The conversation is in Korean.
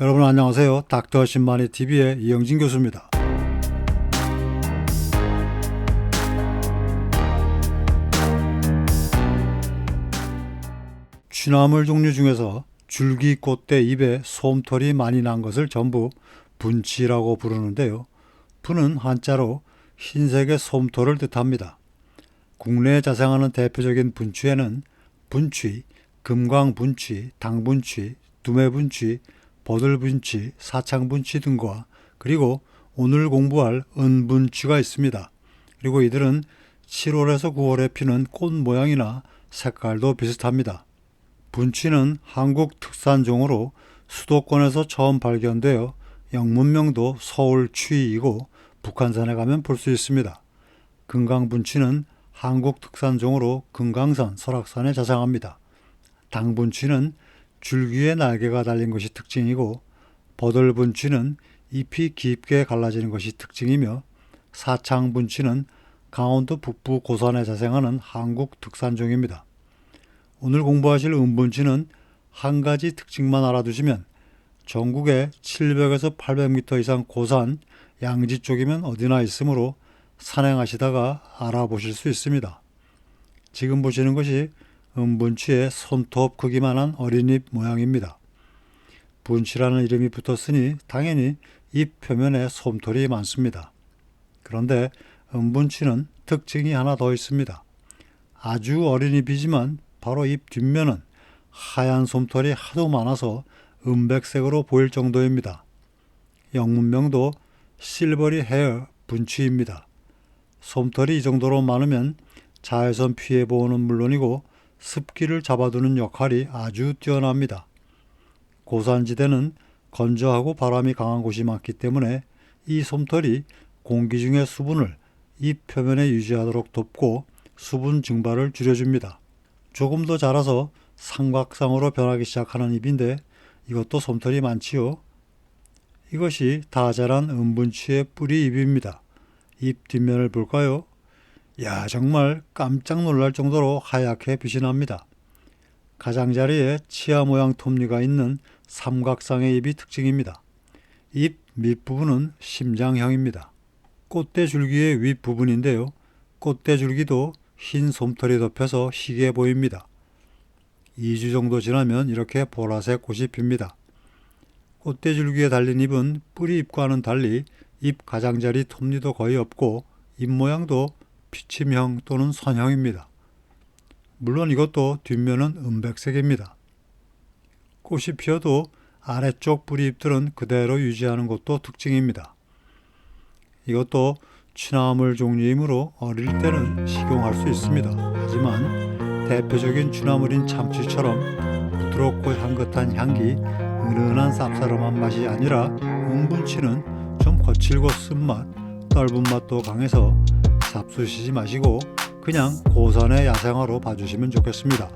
여러분 안녕하세요. 닥터 신만이 TV의 이영진 교수입니다. 취나물 종류 중에서 줄기 꽃대 잎에 솜털이 많이 난 것을 전부 분치라고 부르는데요. 분은 한자로 흰색의 솜털을 뜻합니다. 국내에 자생하는 대표적인 분취에는 분취, 금광분취, 당분취, 두매분취, 버들분취, 사창분취 등과 그리고 오늘 공부할 은분취가 있습니다. 그리고 이들은 7월에서 9월에 피는 꽃 모양이나 색깔도 비슷합니다. 분취는 한국 특산종으로 수도권에서 처음 발견되어 영문명도 서울취이고 북한산에 가면 볼 수 있습니다. 금강분취는 한국 특산종으로 금강산, 설악산에 자생합니다. 당분취는 줄기에 날개가 달린 것이 특징이고 버들분취는 잎이 깊게 갈라지는 것이 특징이며 사창분취는 강원도 북부 고산에 자생하는 한국 특산종입니다. 오늘 공부하실 은분취는 한 가지 특징만 알아두시면 전국에 700에서 800m 이상 고산, 양지 쪽이면 어디나 있으므로 산행하시다가 알아보실 수 있습니다. 지금 보시는 것이 은분치의 손톱 크기만한 어린잎 모양입니다. 분치라는 이름이 붙었으니 당연히 잎 표면에 솜털이 많습니다. 그런데 은분치는 특징이 하나 더 있습니다. 아주 어린 잎이지만 바로 잎 뒷면은 하얀 솜털이 하도 많아서 은백색으로 보일 정도입니다. 영문명도 실버리 헤어 분취입니다. 솜털이 이 정도로 많으면 자외선 피해 보호는 물론이고 습기를 잡아두는 역할이 아주 뛰어납니다. 고산지대는 건조하고 바람이 강한 곳이 많기 때문에 이 솜털이 공기 중의 수분을 잎 표면에 유지하도록 돕고 수분 증발을 줄여줍니다. 조금 더 자라서 삼각상으로 변하기 시작하는 잎인데 이것도 솜털이 많지요. 이것이 다 자란 은분치의 뿌리 잎입니다. 잎 뒷면을 볼까요? 야, 정말 깜짝 놀랄 정도로 하얗게 빛이 납니다. 가장자리에 치아 모양 톱니가 있는 삼각상의 잎이 특징입니다. 잎 밑부분은 심장형입니다. 꽃대 줄기의 윗부분인데요. 꽃대 줄기도 흰 솜털이 덮여서 희게 보입니다. 2주 정도 지나면 이렇게 보라색 꽃이 핍니다. 꽃대 줄기에 달린 잎은 뿌리 잎과는 달리 잎 가장자리 톱니도 거의 없고 잎 모양도 피침형 또는 선형입니다. 물론 이것도 뒷면은 은백색입니다. 꽃이 피어도 아래쪽 뿌리 잎들은 그대로 유지하는 것도 특징입니다. 이것도 취나물 종류이므로 어릴 때는 식용할 수 있습니다. 하지만 대표적인 취나물인 참치처럼 부드럽고 향긋한 향기, 은은한 쌉싸름한 맛이 아니라 은분치는 좀 거칠고 쓴맛, 떫은 맛도 강해서 잡수시지 마시고 그냥 고산의 야생화로 봐주시면 좋겠습니다.